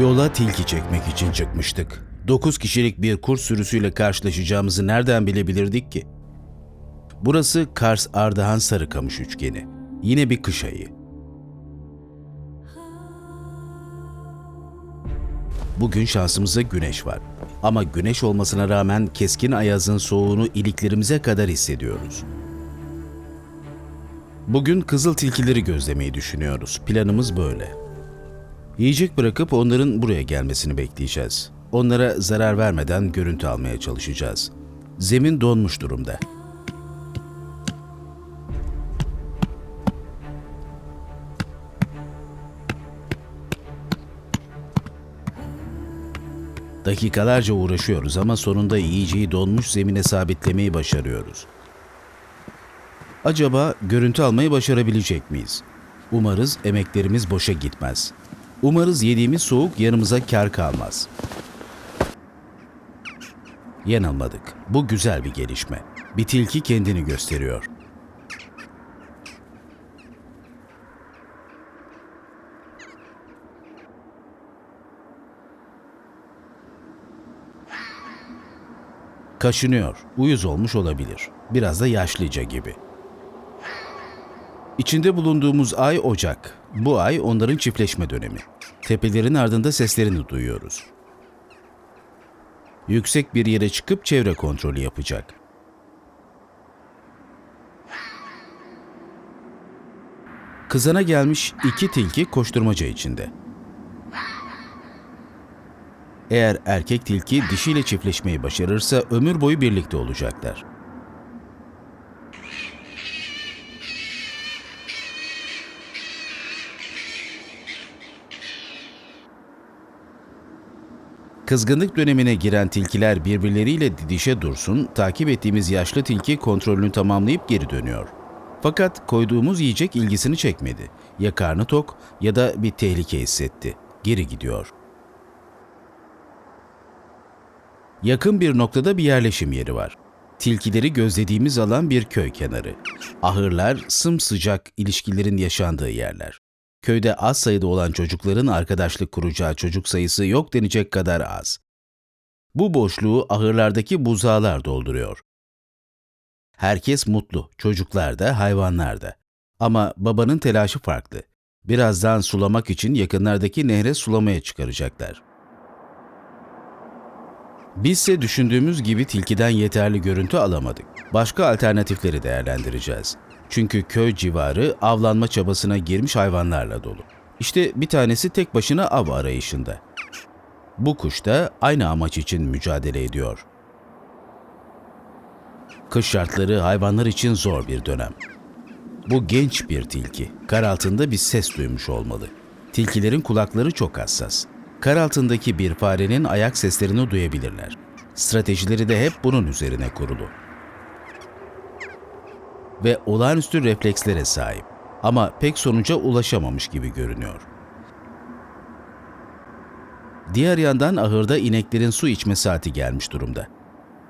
Yola tilki çekmek için çıkmıştık. 9 kişilik bir kurt sürüsüyle karşılaşacağımızı nereden bilebilirdik ki? Burası Kars Ardahan Sarıkamış üçgeni. Yine bir kış ayı. Bugün şansımıza güneş var. Ama güneş olmasına rağmen keskin ayazın soğuğunu iliklerimize kadar hissediyoruz. Bugün kızıl tilkileri gözlemeyi düşünüyoruz. Planımız böyle. Yiyecek bırakıp onların buraya gelmesini bekleyeceğiz. Onlara zarar vermeden görüntü almaya çalışacağız. Zemin donmuş durumda. Dakikalarca uğraşıyoruz ama sonunda yiyeceği donmuş zemine sabitlemeyi başarıyoruz. Acaba görüntü almayı başarabilecek miyiz? Umarız emeklerimiz boşa gitmez. Umarız yediğimiz soğuk yanımıza kar kalmaz. Yanılmadık. Bu güzel bir gelişme. Bir tilki kendini gösteriyor. Kaşınıyor. Uyuz olmuş olabilir. Biraz da yaşlıca gibi. İçinde bulunduğumuz ay Ocak. Bu ay onların çiftleşme dönemi. Tepelerin ardında seslerini duyuyoruz. Yüksek bir yere çıkıp çevre kontrolü yapacak. Kızana gelmiş iki tilki koşturmaca içinde. Eğer erkek tilki dişiyle çiftleşmeyi başarırsa ömür boyu birlikte olacaklar. Kızgınlık dönemine giren tilkiler birbirleriyle didişe dursun, takip ettiğimiz yaşlı tilki kontrolünü tamamlayıp geri dönüyor. Fakat koyduğumuz yiyecek ilgisini çekmedi. Ya karnı tok ya da bir tehlike hissetti. Geri gidiyor. Yakın bir noktada bir yerleşim yeri var. Tilkileri gözlediğimiz alan bir köy kenarı. Ahırlar sımsıcak ilişkilerin yaşandığı yerler. Köyde az sayıda olan çocukların arkadaşlık kuracağı çocuk sayısı yok denecek kadar az. Bu boşluğu ahırlardaki buzağlar dolduruyor. Herkes mutlu, çocuklar da, hayvanlar da. Ama babanın telaşı farklı. Birazdan sulamak için yakınlardaki nehre sulamaya çıkaracaklar. Bizse düşündüğümüz gibi tilkiden yeterli görüntü alamadık. Başka alternatifleri değerlendireceğiz. Çünkü köy civarı avlanma çabasına girmiş hayvanlarla dolu. İşte bir tanesi tek başına av arayışında. Bu kuş da aynı amaç için mücadele ediyor. Kış şartları hayvanlar için zor bir dönem. Bu genç bir tilki. Kar altında bir ses duymuş olmalı. Tilkilerin kulakları çok hassas. Kar altındaki bir farenin ayak seslerini duyabilirler. Stratejileri de hep bunun üzerine kurulu. Ve olağanüstü reflekslere sahip. Ama pek sonuca ulaşamamış gibi görünüyor. Diğer yandan ahırda ineklerin su içme saati gelmiş durumda.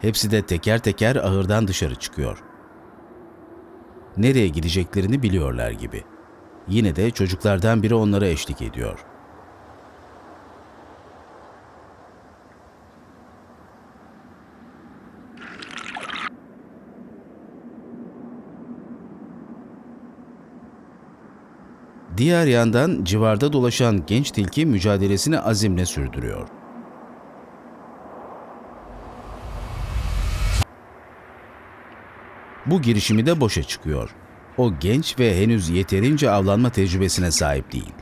Hepsi de teker teker ahırdan dışarı çıkıyor. Nereye gideceklerini biliyorlar gibi. Yine de çocuklardan biri onlara eşlik ediyor. Diğer yandan civarda dolaşan genç tilki mücadelesini azimle sürdürüyor. Bu girişimi de boşa çıkıyor. O genç ve henüz yeterince avlanma tecrübesine sahip değil.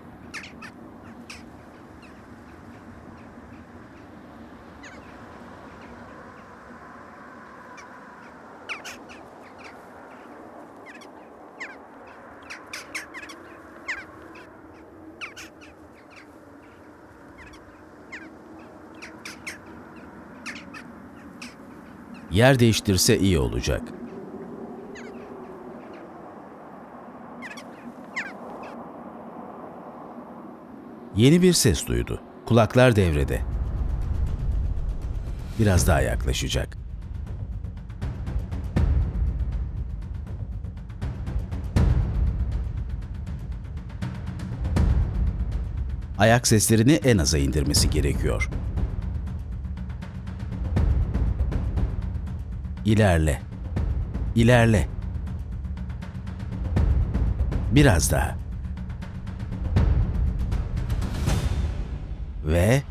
Yer değiştirse iyi olacak. Yeni bir ses duydu. Kulaklar devrede. Biraz daha yaklaşacak. Ayak seslerini en aza indirmesi gerekiyor. İlerle. İlerle. Biraz daha. Ve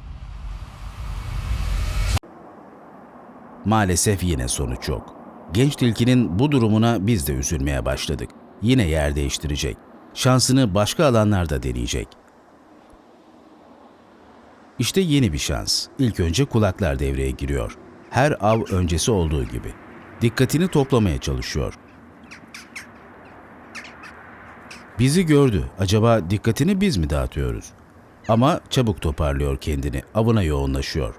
Maalesef yine sonuç yok. Genç tilkinin bu durumuna biz de üzülmeye başladık. Yine yer değiştirecek. Şansını başka alanlarda deneyecek. İşte yeni bir şans. İlk önce kulaklar devreye giriyor. Her av öncesi olduğu gibi. Dikkatini toplamaya çalışıyor. Bizi gördü. Acaba dikkatini biz mi dağıtıyoruz? Ama çabuk toparlıyor kendini. Avına yoğunlaşıyor.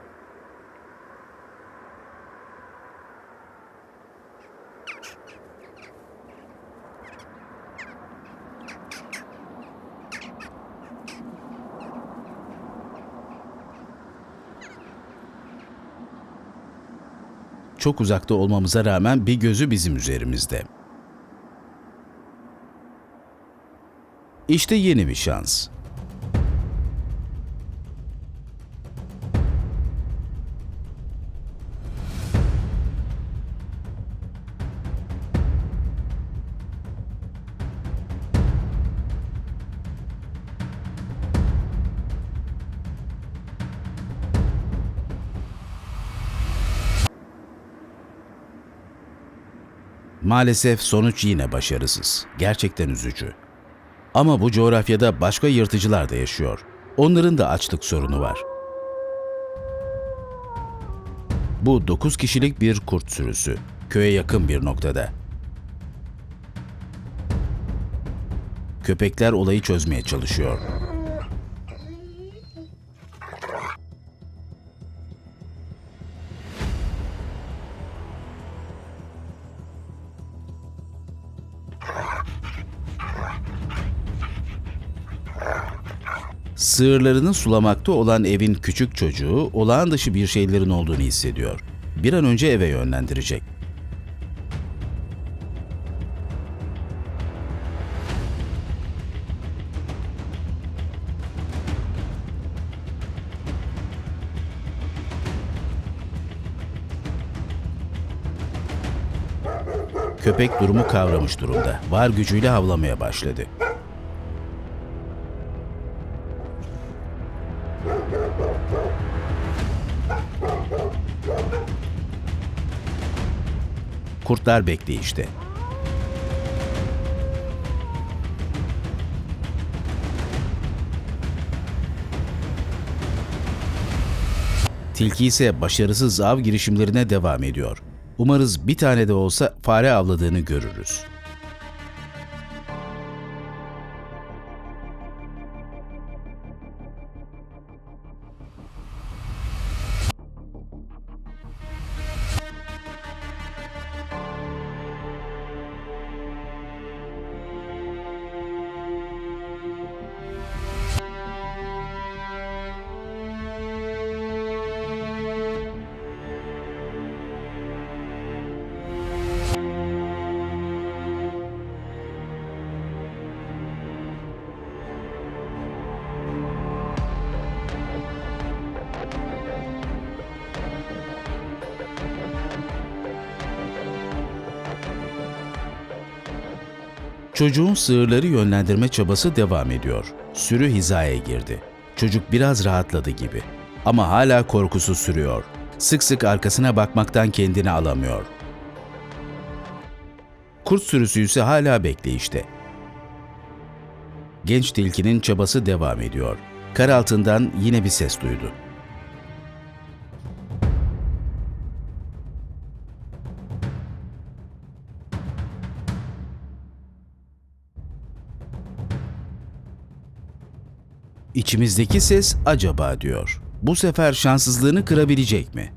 Çok uzakta olmamıza rağmen bir gözü bizim üzerimizde. İşte yeni bir şans. Maalesef sonuç yine başarısız. Gerçekten üzücü. Ama bu coğrafyada başka yırtıcılar da yaşıyor. Onların da açlık sorunu var. Bu 9 kişilik bir kurt sürüsü. Köye yakın bir noktada. Köpekler olayı çözmeye çalışıyor. Sığırlarını sulamakta olan evin küçük çocuğu olağan dışı bir şeylerin olduğunu hissediyor. Bir an önce eve yönlendirecek. Köpek durumu kavramış durumda. Var gücüyle havlamaya başladı. Kurtlar bekleyişte. Tilki ise başarısız av girişimlerine devam ediyor. Umarız bir tane de olsa fare avladığını görürüz. Çocuğun sığırları yönlendirme çabası devam ediyor. Sürü hizaya girdi. Çocuk biraz rahatladı gibi. Ama hala korkusu sürüyor. Sık sık arkasına bakmaktan kendini alamıyor. Kurt sürüsü ise hala bekleyişte. Genç tilkinin çabası devam ediyor. Kar altından yine bir ses duydu. İçimizdeki ses acaba diyor. Bu sefer şanssızlığını kırabilecek mi?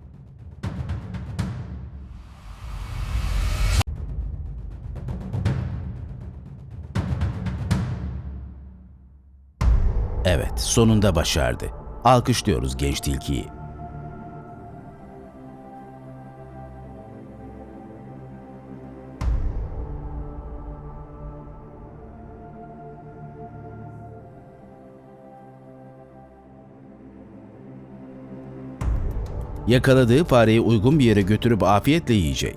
Evet, sonunda başardı. Alkışlıyoruz genç tilkiyi. Yakaladığı fareyi uygun bir yere götürüp afiyetle yiyecek.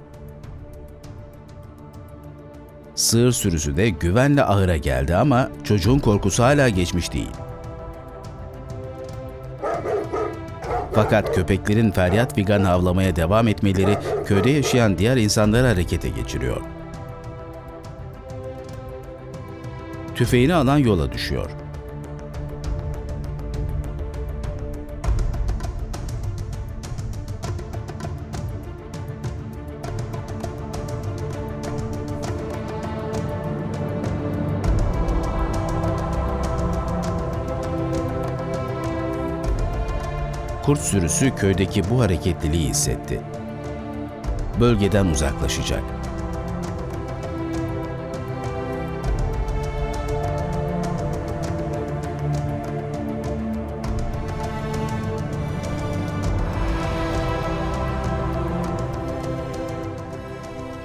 Sığır sürüsü de güvenle ahıra geldi ama çocuğun korkusu hala geçmiş değil. Fakat köpeklerin feryat figan havlamaya devam etmeleri köyde yaşayan diğer insanları harekete geçiriyor. Tüfeğini alan yola düşüyor. Kurt sürüsü köydeki bu hareketliliği hissetti. Bölgeden uzaklaşacak.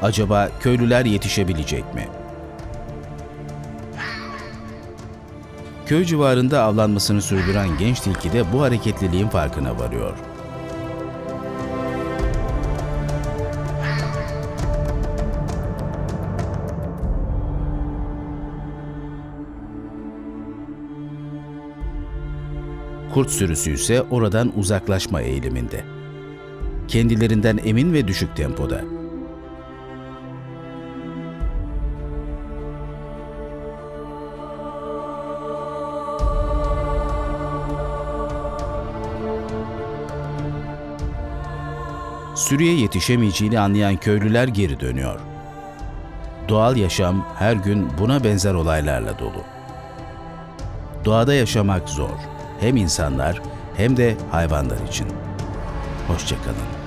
Acaba köylüler yetişebilecek mi? Köy civarında avlanmasını sürdüren genç tilki de bu hareketliliğin farkına varıyor. Kurt sürüsü ise oradan uzaklaşma eğiliminde. Kendilerinden emin ve düşük tempoda. Sürüye yetişemeyeceğini anlayan köylüler geri dönüyor. Doğal yaşam her gün buna benzer olaylarla dolu. Doğada yaşamak zor. Hem insanlar hem de hayvanlar için. Hoşçakalın.